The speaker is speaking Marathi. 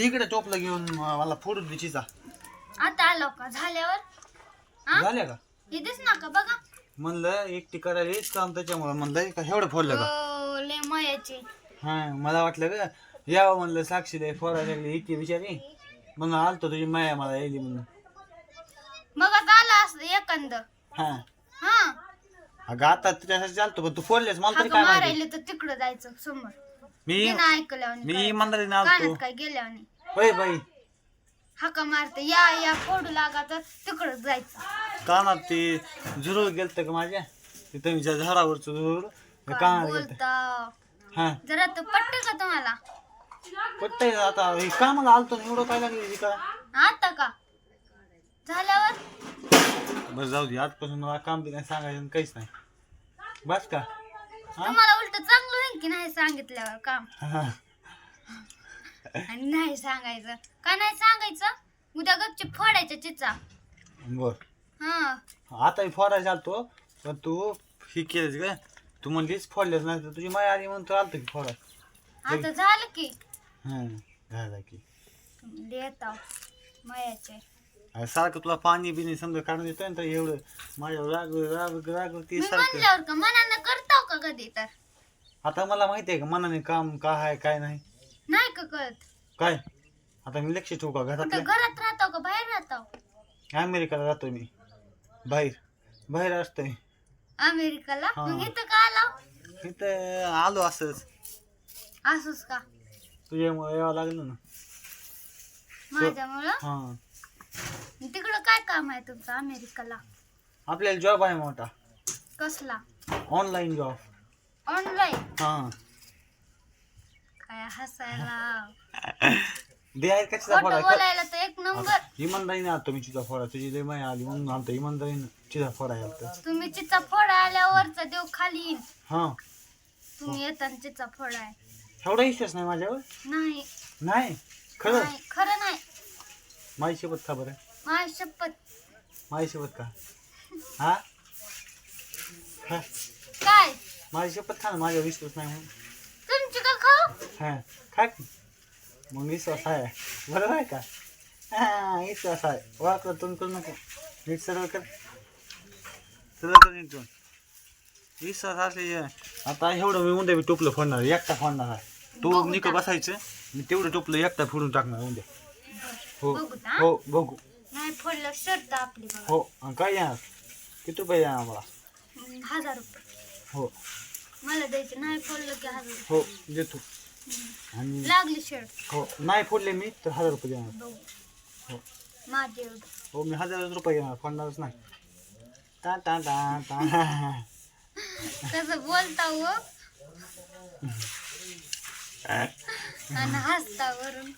इकडे टोपलं घेऊन मला फोडून दे चिचा आता आलो का? झाल्यावर? हा? झाल्या का? इथेच ना का? बघा. म्हणलं एकटी करायला हेच काम त्याच्यामुळे. म्हणलं का एवढं फोडलं का? ओ, लय मयाचे. हा मला वाटलं का यावं म्हणलं साक्षी दे फोडायला लागली इतकी विचारी म्हणून आलतो तुझी माया मला यायली म्हणून. मग आला असं एखांद हा. हा. अगं आता तुझ्यासाठी चालतो पण तू फोडलेस. मला तरी हाक काय माहिती? मारायला तर तिकडं जायचं समोर. मी ते ना ऐकल्यावानी मी काय. इमानदारीने आलतो. कानात काय गेल्यावानी? होय बाई. हाका मारते. या या फोडू लागा तर तिकडं जायचं. कानात ते झुरळ गेलत का माझ्या? ते तुमच्या झाडावरचं झुरळ ते काय कानात गेलत. बोलता? हा. जरा तर पटत का तुम्हाला? पट्टाय आता. हे कामाला आलतो ना एवढं काय लागले का आता का? झाल्यावर? बरं जाऊ दे. आजपासून मला काम बी नाही सांगायचं आणि काहीच नाही. बस का? तुम्हाला उलट चांगलं होईल की नाही सांगितल्यावर काम. हा. आणि नाही सांगायचं. का नाही सांगायचं? उद्या गपची फोडायच्या चिचा. बर. हा. आता मी फोडायला आलतो पण तू ही केलीस का तू म्हणलीस फोडलेच नाही तर तुझी माय आली म्हणून तू आलतो की फोडाय आता झालं की. हा झालं की. देता मयाचे. अरे सारखं तुला पाणी बिनी समजा काढून देतोय ना तर एवढं माझ्या राग राग राग ती मी सारखं. म्हणल्यावर का मनानं करतो? का कधी तर. आता मला माहिती आहे का मनाने काम काय आहे काय नाही? नाही का कळत? काय? आता मी लक्ष ठेवू का कुठं घरातलं घरात राहतो का बाहेर राहतो? अमेरिकाला जातो मी. बाहेर. बाहेर असतोय. अमेरिकाला? हा. मग इथं का आला? इथं आलो असंच. असंच का? तुझ्यामुळे यावं लागलं ना. माझ्यामुळं? हा. तिकडं काय काम आहे तुमचं अमेरिकाला? आपल्याला जॉब आहे मोठा. कसला? Online job. ऑनलाईन? हा. काय हसायला? दे आहे का चिचा खोटं फोडा? बोलायला तर एक नंबर. इमानदारीने आलतो मी चिचा फोडा. तुझी लय माय आली म्हणून आलतो. इमानदारीने चिचा फोडा आलतो तुम्ही चिचा फोडा आल्यावरचा देव खाली हा. तुम्ही येताना चिचा फोडाय एवढा विश्वास नाही माझ्यावर? नाही. नाही? खरं? नाही. खरं नाही. का बरं? माझी शपथ. माझी शपथ का? हा? हा? काय? माझी शपथ खा ना माझ्यावर विश्वास नाही म्हणून. तुमची का खाऊ? हा खा की. मग विश्वास आहे. बरोबर आहे का? हा विश्वास आहे. वाकलं तुम्ही करू नको. नीट सरळ कर. सरळ कर नीट तू विश्वास असले आता एवढं मी उद्या मी टोपलं फोडणार एकटा फोडणार आहे. तू निक? बसायचं. मी तेवढं टोपलं एकटा फोडून टाकणार उद्या. हो बघू ना. हो बघू. नाही फोडलं शर्ट आपली बघा. हो आणि काय येणार? किती रुपये येणार मला हम्म, हजार रुपये. हो. मला द्यायचे. नाही फोडलं की हजार. हो देतो. आणि लागली शर्ट हो नाही फोडले मी तर हजार रुपये देणार. बघू. हो. माझे एवढं. हो मी हजार रुपये घेणार फोडणारच नाही. टा टा टा टा. कसं बोलता हो. आणि हसता वरून.